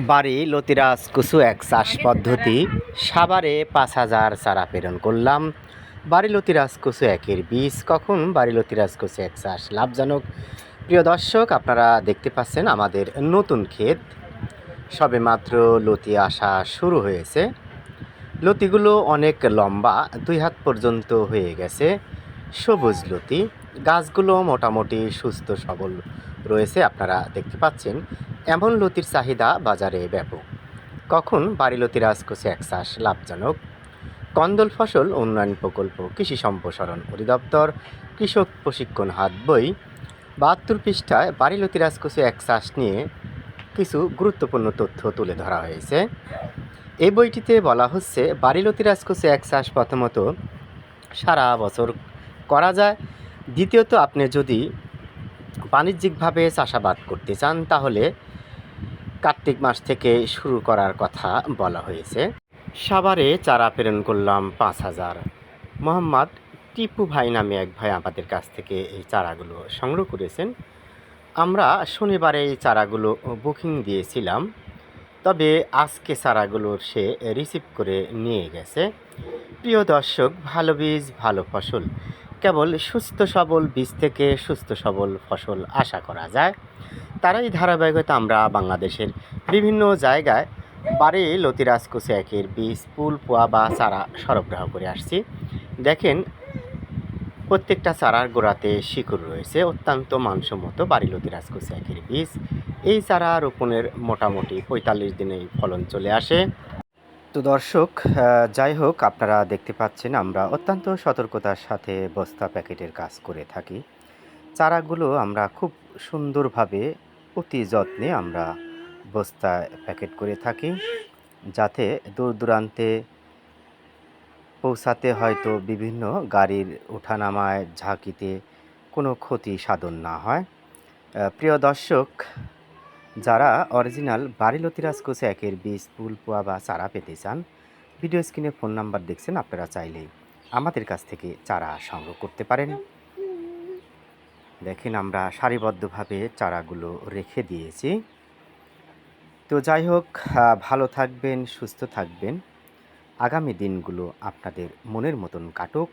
বাড়ি লতিরাজ কুসু এক চাষ পদ্ধতি। সাভারে পাঁচ হাজার চারা প্রেরণ করলাম। বাড়ি লতিরাজ কুসু একের বীজ। কখন বাড়ি লতিরাজ কুসু এক চাষ লাভজনক? প্রিয় দর্শক, আপনারা দেখতে পাচ্ছেন আমাদের নতুন ক্ষেত। সবে মাত্র লতি আসা শুরু হয়েছে। লতিগুলো অনেক লম্বা, দুই হাত পর্যন্ত হয়ে গেছে। সবুজ লতি। গাছগুলো মোটামুটি সুস্থ সবল রয়েছে, আপনারা দেখতে পাচ্ছেন। এমন লতির চাহিদা বাজারে ব্যাপক। কখন বাড়ি লতি রাজকোষে এক চাষ লাভজনক? কন্দল ফসল উন্নয়ন প্রকল্প, কৃষি সম্প্রসারণ অধিদপ্তর, কৃষক প্রশিক্ষণ হাত বই। বাহাত্তর পৃষ্ঠায় বাড়ি লতি রাজকোষে এক চাষ নিয়ে কিছু গুরুত্বপূর্ণ তথ্য তুলে ধরা হয়েছে। এই বইটিতে বলা হচ্ছে, বাড়ি লতি রাজকোষে এক চাষ প্রথমত সারা বছর করা যায়। দ্বিতীয়ত, আপনি যদি বাণিজ্যিকভাবে চাষাবাদ করতে চান, তাহলে কার্তিক মাস থেকে শুরু করার কথা বলা হয়েছে। সাভারে চারা প্রেরণ করলাম পাঁচ হাজার। মোহাম্মদ টিপু ভাই নামে এক ভাই আমাদের কাছ থেকে এই চারাগুলো সংগ্রহ করেছেন। আমরা শনিবারে এই চারাগুলো বুকিং দিয়েছিলাম, তবে আজকে চারাগুলো সে রিসিভ করে নিয়ে গেছে। প্রিয় দর্শক, ভালো বীজ, ভালো ফসল কেবল সুস্থ সবল বীজ থেকে সুস্থ সবল ফসল আশা করা যায়। তারাই ধারাবাহিকতা আমরা বাংলাদেশের বিভিন্ন জায়গায় বাড়ি, লতিরাজ একের বীজ পুল পোয়া বা চারা সরবরাহ করে আসছি। দেখেন, প্রত্যেকটা চারার গোড়াতে শিকড় রয়েছে, অত্যন্ত মানসম্মত বাড়ি, লতিরাজ একের বীজ। এই চারা রোপণের মোটামুটি পঁয়তাল্লিশ দিনেই ফলন চলে আসে। তো দর্শক যাই হোক, আপনারা দেখতে পাচ্ছেন আমরা অত্যন্ত সতর্কতার সাথে বস্তা প্যাকেটের কাজ করে থাকি। চারাগুলো আমরা খুব সুন্দরভাবে, অতি যত্নে আমরা বস্তায় প্যাকেট করে থাকি যাতে দূর দূরান্তে পৌঁছাতে হয়তো বিভিন্ন গাড়ির ওঠানামায়, ঝাঁকিতে কোনো ক্ষতি সাধন না হয়। প্রিয় দর্শক যারা অরিজিনাল বাড়িলতিরাজ কোচে একের বীজ, ফুল, পোয়া বা চারা পেতে চান, ভিডিও স্ক্রিনে ফোন নাম্বার দেখছেন আপনারা চাইলেই। আমাদের কাছ থেকে চারা সংগ্রহ করতে পারেন। দেখেন আমরা সারিবদ্ধভাবে চারাগুলো রেখে দিয়েছি। তো যাই হোক ভালো থাকবেন, সুস্থ থাকবেন। আগামী দিনগুলো আপনাদের মনের মতন কাটুক।